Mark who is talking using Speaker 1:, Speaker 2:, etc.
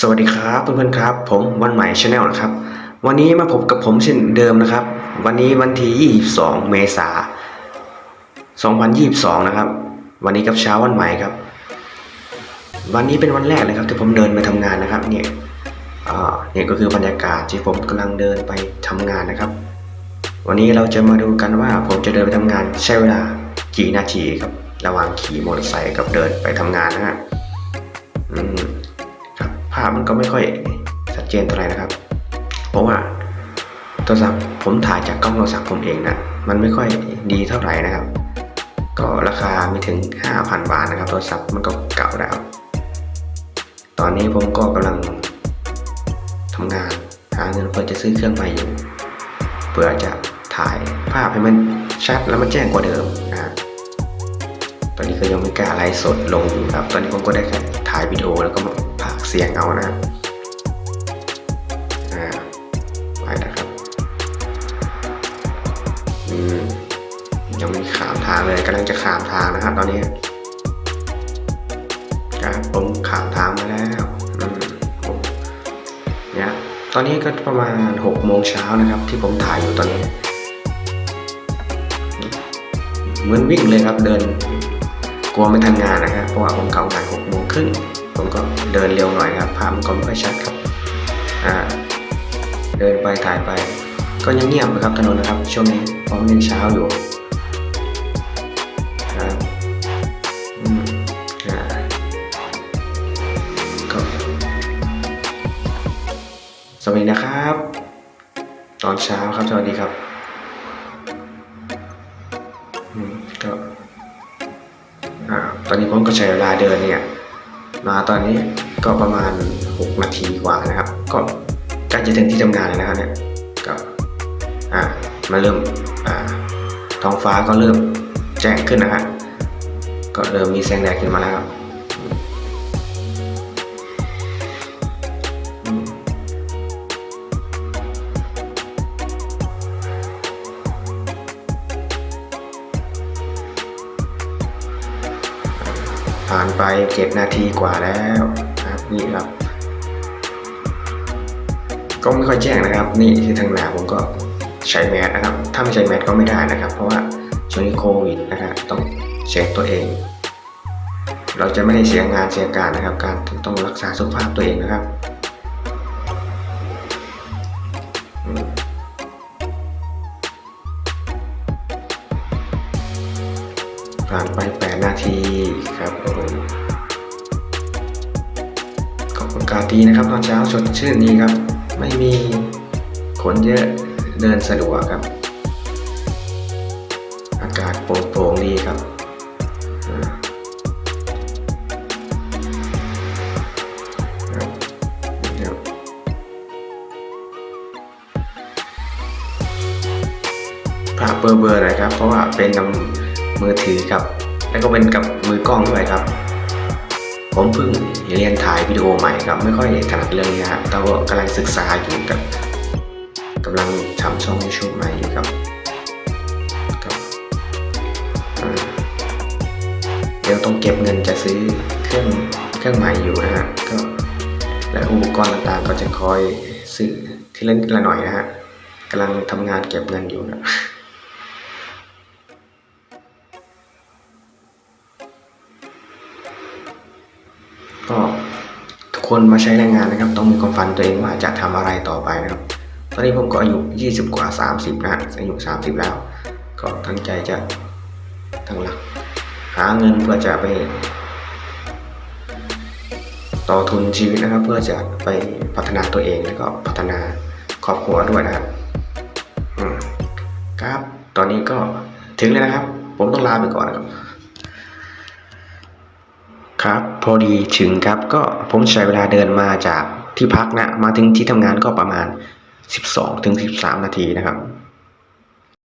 Speaker 1: สวัสดีครับเพื่อนๆครับ ผมวันใหม่ชาแนลนะครับ วันนี้มาพบกับผมเช่นเดิมนะครับ วันนี้วันที่ 22 เมษายน 2022 นะครับ วันนี้กับเช้าวันใหม่ครับ วันนี้เป็นวันแรกเลยครับที่ผมเดินไปทำงานนะครับ เนี่ยอ่าเนี่ยก็คือบรรยากาศที่ผมกำลังเดินไปทำงานนะครับ วันนี้เราจะมาดูกันว่าผมจะเดินไปทำงานใช้เวลากี่นาทีครับ ระหว่างขี่มอเตอร์ไซค์กับเดินไปทำงานนะฮะอืมาพมันก็ไม่ค่อยชัดเจนเท่าไหร่นะครับ เพราะว่าโทรศัพท์ผมถ่ายจากกล้องโทรศัพท์ผมเองนะมันไม่ค่อยดีเท่าไหร่นะครับ ก็ราคาไม่ถึง 5,000 บาทนะครับ โทรศัพท์มันก็เก่าแล้ว ตอนนี้ผมก็กำลังทำงานหาเงินเพื่อจะซื้อเครื่องใหม่อยู่เพื่อจะถ่ายภาพให้มันชัดแล้วมันแจ้งกว่าเดิมนะตอนนี้ก็ยังไม่กล้าไลฟ์สดลงอยู่ครับ ตอนนี้ผมก็ได้แค่ถ่ายวิดีโอแล้วก็ เสียงเอานะครับอ่าไปนะครับอืมยังไม่ขามทางเลยกำลังจะขามทางนะครับ ตอนนี้ครับผมขามทางมาแล้วอืมผมเนี่ยตอนนี้ก็ประมาณหกโมงเช้านะครับ ที่ผมถ่ายอยู่ตอนนี้เหมือนวิ่งเลยครับเดินกลัวไม่ทันงานนะครับเพราะว่าผมเข้างานหกโมงครึ่ง ผมก็เดินเร็วหน่อยครับภาพมันก็ไม่ค่อยชัดครับอ่าเดินไปถ่ายไป ก็ยังเงียบนะครับถนนนะครับช่วงนี้เพราะมันยังเช้าอยู่ครับอืมอ่าก็สวัสดีนะครับ ตอนเช้าครับสวัสดีครับก็อ่าตอนนี้ผมก็ใช้เวลาเดินเนี่ย มาตอนนี้ก็ประมาณ 6 นาทีกว่านะครับ ก็ใกล้จะถึงที่ทำงานแล้วนะครับเนี่ยก็อ่ามาเริ่มอ่าท้องฟ้าก็เริ่มแจ้งขึ้นนะฮะก็เริ่มมีแสงแดดขึ้นมาแล้วครับ ผ่านไปเจ็ดนาทีกว่าแล้วนะครับนี่ครับ ก็ไม่ค่อยแจ้งนะครับ นี่ที่ทางหน้าผมก็ใช้แมสนะครับ ถ้าไม่ใช้แมสก็ไม่ได้นะครับ เพราะว่าช่วงนี้โควิดนะครับต้องเช็คตัวเอง เราจะไม่ได้เสียงานเสียการนะครับ การต้องรักษาสุขภาพตัวเองนะครับ ผ่านไป 8 นาทีครับผมก็อากาศดีนะครับตอนเช้าสดชื่นดีครับ ไม่มีคนเยอะเดินสะดวกครับ อากาศโปร่งๆดีครับอืมครับครับภาพเบอๆหน่อยครับ เพราะว่าเป็นนำ มือถือครับ แล้วก็เป็นกับมือกล้องด้วยครับ ผมเพิ่งเรียนถ่ายวิดีโอใหม่ครับ ไม่ค่อยถนัดเรื่องนี้ครับแต่ว่ากำลังศึกษาอยู่กับกำลังทำช่องยูทูบใหม่อยู่ครับครับเดี๋ยวต้องเก็บเงินจะซื้อเครื่องเครื่องใหม่อยู่นะฮะก็และอุปกรณ์ต่างๆก็จะคอยซื้อทีละนิดละหน่อยนะฮะกำลังทำงานเก็บเงินอยู่นะ คนมาใช้แรงงานนะครับ ต้องมีความฝันตัวเองว่าจะทำอะไรต่อไปนะครับ ตอนนี้ผมก็อายุ 20 กว่า 30นะฮะอายุ 30 แล้ว ก็ตั้งใจจะทั้งหลัก หาเงินเพื่อจะไป ต่อทุนชีวิตนะครับ เพื่อจะไปพัฒนาตัวเองแล้วก็พัฒนาครอบครัวด้วยนะครับครับ ตอนนี้ก็ถึงแล้วนะครับ ผมต้องลาไปก่อนนะครับ ครับพอดีถึงครับก็ผมใช้เวลาเดินมาจากที่พักนะมาถึงที่ทำงานก็ประมาณ 12ถึง13 นาทีนะครับ